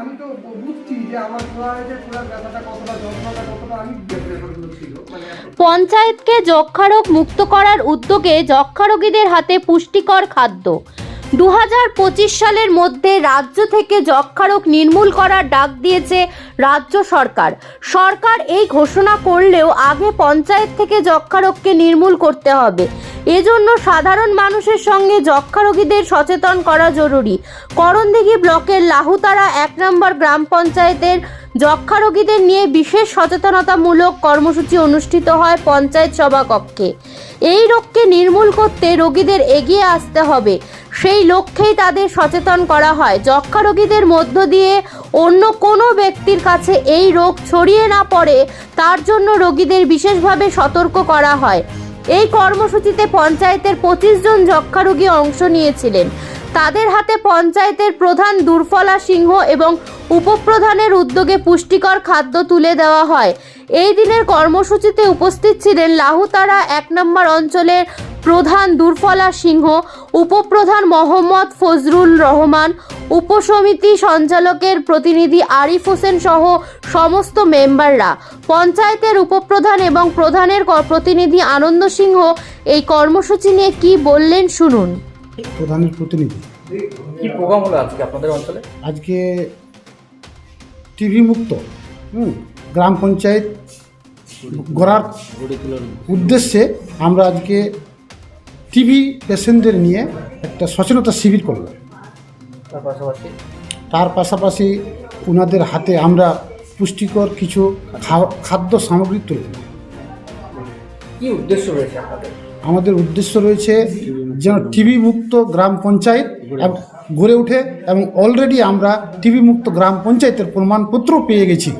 আমি তো বুঝছি যে আমার কতটা কতটা আমি মানে পঞ্চায়েতকে যক্ষারোগ মুক্ত করার উদ্যোগে যক্ষারোগীদের হাতে পুষ্টিকর খাদ্য। দু হাজার পঁচিশ সালের মধ্যে রাজ্য থেকে যক্ষারোগ নির্মূল করার ডাক দিয়েছে রাজ্য সরকার। সরকার এই ঘোষণা করলেও আগে পঞ্চায়েত থেকে যক্ষারোগকে নির্মূল করতে হবে। এজন্য সাধারণ মানুষের সঙ্গে যক্ষা রোগীদের সচেতন করা জরুরি। করণদিঘি ব্লকের লাহুতারা এক নম্বর গ্রাম পঞ্চায়েতের যক্ষা রোগীদের নিয়ে বিশেষ সচেতনতামূলক কর্মসূচি অনুষ্ঠিত হয় পঞ্চায়েত সভাকক্ষে। এই রোগকে নির্মূল করতে রোগীদের এগিয়ে আসতে হবে। সেই লক্ষ্যেই তাদের সচেতন করা হয়। যক্ষা রোগীদের মধ্য দিয়ে অন্য কোনো ব্যক্তির কাছে এই রোগ ছড়িয়ে না পড়ে, তার জন্য রোগীদের বিশেষভাবে সতর্ক করা হয়। এই কর্মসূচিতে পঞ্চায়েতের পঁচিশ জন যক্ষা রোগী অংশ নিয়েছিলেন। তাদের হাতে পঞ্চায়েতের প্রধান দুর্ফলা সিংহ এবং উপপ্রধানের উদ্যোগে পুষ্টিকর খাদ্য তুলে দেওয়া হয়। এই দিনের কর্মসূচিতে উপস্থিত ছিলেন লাহুতারা এক নম্বর অঞ্চলের প্রধান দুর্ফলা সিংহ উপপ্রধান মোহাম্মদ ফজরুল রহমান উপসমিতি সঞ্চালকের প্রতিনিধি আরিফ হোসেন সহ সমস্ত মেম্বাররা পঞ্চায়েতের উপপ্রধান এবং প্রধানের প্রতিনিধি আনন্দ সিংহ এই কর্মসূচি নিয়ে কি বললেন শুনুন। প্রধানের প্রতিনিধি। কি প্রোগ্রাম হলো আজকে আপনাদের অঞ্চলে? আজকে টিভি মুক্ত গ্রাম পঞ্চায়েত গড়ার উদ্দেশ্যে আমরা আজকে টিভি পেশেন্টদের নিয়ে একটা সচেতনতা শিবির করলাম তার পাশাপাশি? তার পাশাপাশি ওনাদের হাতে আমরা পুষ্টিকর কিছু খা- খাদ্য সামগ্রী তুলে দিলাম। কি উদ্দেশ্য রয়েছে আপনাদের? আমাদের উদ্দেশ্য রয়েছে যেন টিভি মুক্ত গ্রাম পঞ্চায়েত গড়ে ওঠে এবং অলরেডি আমরা টিভি মুক্ত গ্রাম পঞ্চায়েতের প্রমাণপত্র পেয়ে গেছি।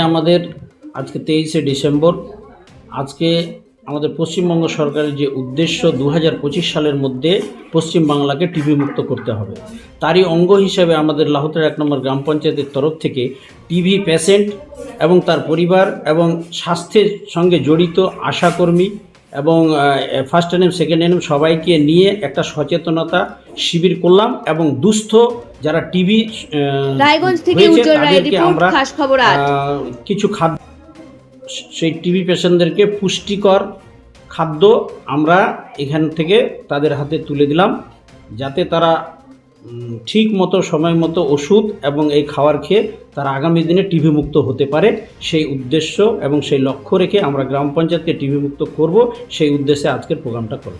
আমাদের আজকে তেইশে ডিসেম্বর। আজকে আমাদের পশ্চিমবঙ্গ সরকারের যে উদ্দেশ্য দু হাজার পঁচিশ সালের মধ্যে পশ্চিমবাংলাকে টিভি মুক্ত করতে হবে তারই অঙ্গ হিসেবে আমাদের লাহোতের এক নম্বর গ্রাম পঞ্চায়েতের তরফ থেকে টিভি পেশেন্ট এবং তার পরিবার এবং স্বাস্থ্যের সঙ্গে জড়িত আশাকর্মী এবং ফার্স্ট এনএম সেকেন্ড এনএম সবাইকে নিয়ে একটা সচেতনতা শিবির করলাম এবং দুস্থ যারা টিভি রায়গঞ্জ থেকে আজ। কিছু খাদ্য সেই টিভি পেশেন্টদেরকে পুষ্টিকর খাদ্য আমরা এখান থেকে তাদের হাতে তুলে দিলাম যাতে তারা ঠিক মতো সময় মতো ওষুধ এবং এই খাবার খেয়ে তারা আগামী দিনে টিভি মুক্ত হতে পারে। সেই উদ্দেশ্য এবং সেই লক্ষ্য রেখে আমরা গ্রাম পঞ্চায়েতকে টিভি মুক্ত করব। সেই উদ্দেশ্যে আজকের প্রোগ্রামটা করব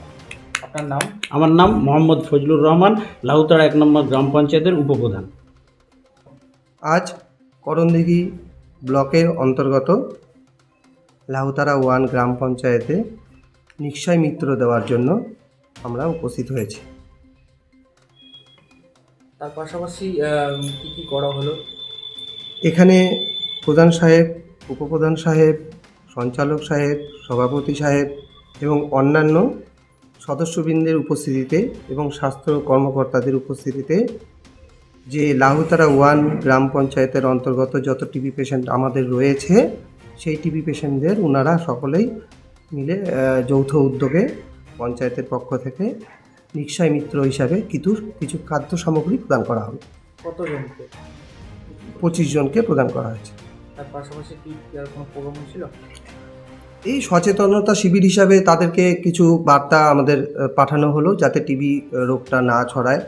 আপনার নাম? আমার নাম মোহাম্মদ ফজলুর রহমান লাহুতারা এক নম্বর গ্রাম পঞ্চায়েতের উপপ্রধান। আজ করণদিঘি ব্লকের অন্তর্গত লাহুতারা ওয়ান গ্রাম পঞ্চায়েতে নিশ্চয় মিত্র দেওয়ার জন্য আমরা উপস্থিত হয়েছি। তার পাশাপাশি কি কি করা হলো? এখানে প্রধান সাহেব উপপ্রধান সাহেব সঞ্চালক সাহেব সভাপতি সাহেব এবং অন্যান্য সদস্যবৃন্দের উপস্থিতিতে এবং স্বাস্থ্য কর্মকর্তাদের উপস্থিতিতে যে লাহুতারা ওয়ান গ্রাম পঞ্চায়েতের অন্তর্গত যত টিবি পেশেন্ট আমাদের রয়েছে সেই টিবি পেশেন্টদের ওনারা সকলেই মিলে যৌথ উদ্যোগে পঞ্চায়েতের পক্ষ থেকে নিশ্চয় মিত্র হিসাবে কিছু কিছু খাদ্য সামগ্রী প্রদান করা হবে। কতজনকে? পঁচিশ জনকে প্রদান করা হয়েছে। তার পাশাপাশি কি আর কোনো প্রোগ্রাম হয়েছিল? এই সচেতনতা শিবির হিসাবে তাদেরকে কিছু বার্তা আমাদের পাঠানো হলো যাতে টিবি রোগটা না ছড়ায়।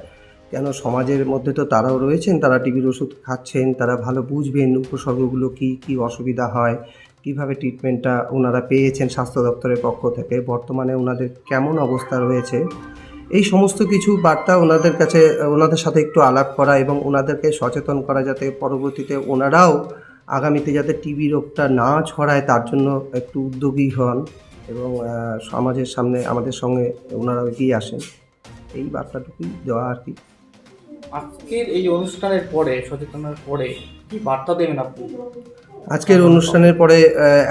কেন সমাজের মধ্যে তো তারাও রয়েছেন, তারা টিবির ওষুধ খাচ্ছেন, তারা ভালো বুঝবেন উপসর্গগুলো কি কি অসুবিধা হয়, কীভাবে ট্রিটমেন্টটা ওনারা পেয়েছেন স্বাস্থ্য দপ্তরের পক্ষ থেকে, বর্তমানে ওনাদের কেমন অবস্থা রয়েছে, এই সমস্ত কিছু বার্তা ওনাদের কাছে, ওনাদের সাথে একটু আলাপ করা এবং ওনাদেরকে সচেতন করা যাতে পরবর্তীতে ওনারাও আগামীতে যাতে টিবি রোগটা না ছড়ায়, তার জন্য একটু উদ্যোগী হন এবং সমাজের সামনে আমাদের সঙ্গে ওনারা এগিয়ে আসেন। এই বার্তাটুকুই দেওয়া আর কি। আজকের এই অনুষ্ঠানের পরে, সচেতনার পরে কি বার্তা দেবেন আপনি? আজকের অনুষ্ঠানের পরে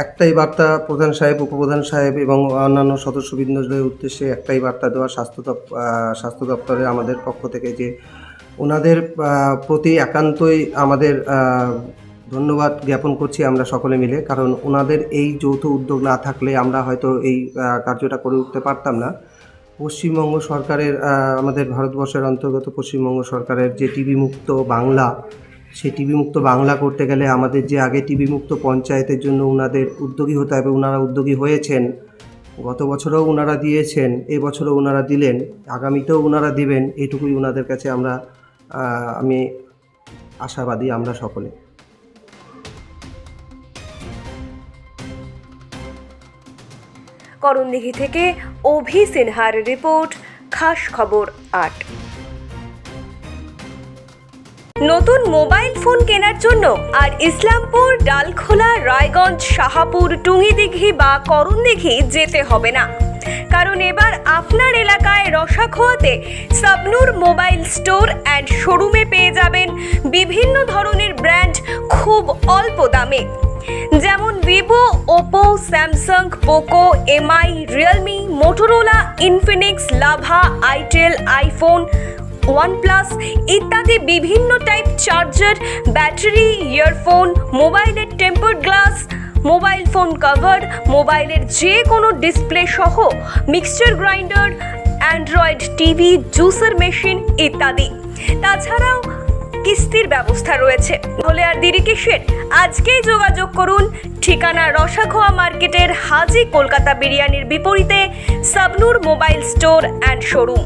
একটাই বার্তা প্রধান সাহেব, উপপ্রধান সাহেব এবং অন্যান্য সদস্যবৃন্দদের উদ্দেশ্যে একটাই বার্তা দেওয়া স্বাস্থ্য স্বাস্থ্য দপ্তরের আমাদের পক্ষ থেকে যে ওনাদের প্রতি একান্তই আমাদের ধন্যবাদ জ্ঞাপন করছি আমরা সকলে মিলে। কারণ ওনাদের এই যৌথ উদ্যোগ না থাকলে আমরা হয়তো এই কার্যটা করে উঠতে পারতাম না। পশ্চিমবঙ্গ সরকারের আমাদের ভারতবর্ষের অন্তর্গত পশ্চিমবঙ্গ সরকারের যে টিভি মুক্ত বাংলা সেই টিভি মুক্ত বাংলা করতে গেলে আমাদের যে আগে টিভি মুক্ত পঞ্চায়েতের জন্য ওনাদের উদ্যোগী হতে হবে ওনারা উদ্যোগী হয়েছেন, গত বছরও ওনারা দিয়েছেন এবছরও ওনারা দিলেন, আগামীতেও ওনারা দিবেন, এটুকুই ওনাদের কাছে আমরা আমি আশাবাদী, আমরা সকলে। করণদিঘি থেকে অভি সিনহার রিপোর্ট, খাস খবর আট। নতুন মোবাইল ফোন কেনার জন্য আর ইসলামপুর, ডালখোলা, রায়গঞ্জ, শাহাপুর, টুঙ্গিদিঘি বা করণদিঘি যেতে হবে না। কারণ এবার আপনার এলাকায় রসাখোয়াতে সাবনুর মোবাইল স্টোর অ্যান্ড শোরুমে পেয়ে যাবেন বিভিন্ন ধরনের ব্র্যান্ড খুব অল্প দামে। যেমন Vivo, Oppo, Samsung, Poco, MI, Realme, Motorola, Infinix, Lava, itel, iPhone, OnePlus ইত্যাদি বিভিন্ন টাইপ চার্জার, ব্যাটারি, ইয়ারফোন, মোবাইলের temper glass, mobile phone cover মোবাইলের যে কোনো ডিসপ্লে সহ mixture grinder, Android TV, juicer machine ইত্যাদি। তাছাড়াও কিস্তির ব্যবস্থা রয়েছে। তাহলে আর দেরি কিসের? আজকেই যোগাযোগ করুন ঠিকানা রসাখোয়া মার্কেটের হাজি কলকাতা বিরিয়ানির বিপরীতে Sabnur mobile store and showroom.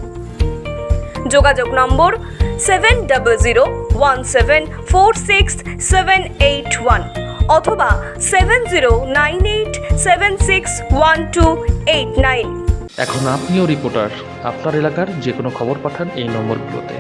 যোগাযোগ number seven double zero one seven four six seven eight one অথবা seven zero nine eight seven six one two eight nine. এখন আপনিও রিপোর্টার, আপনার এলাকার যে কোনো খবর পাঠান এই নম্বরগুলোতে।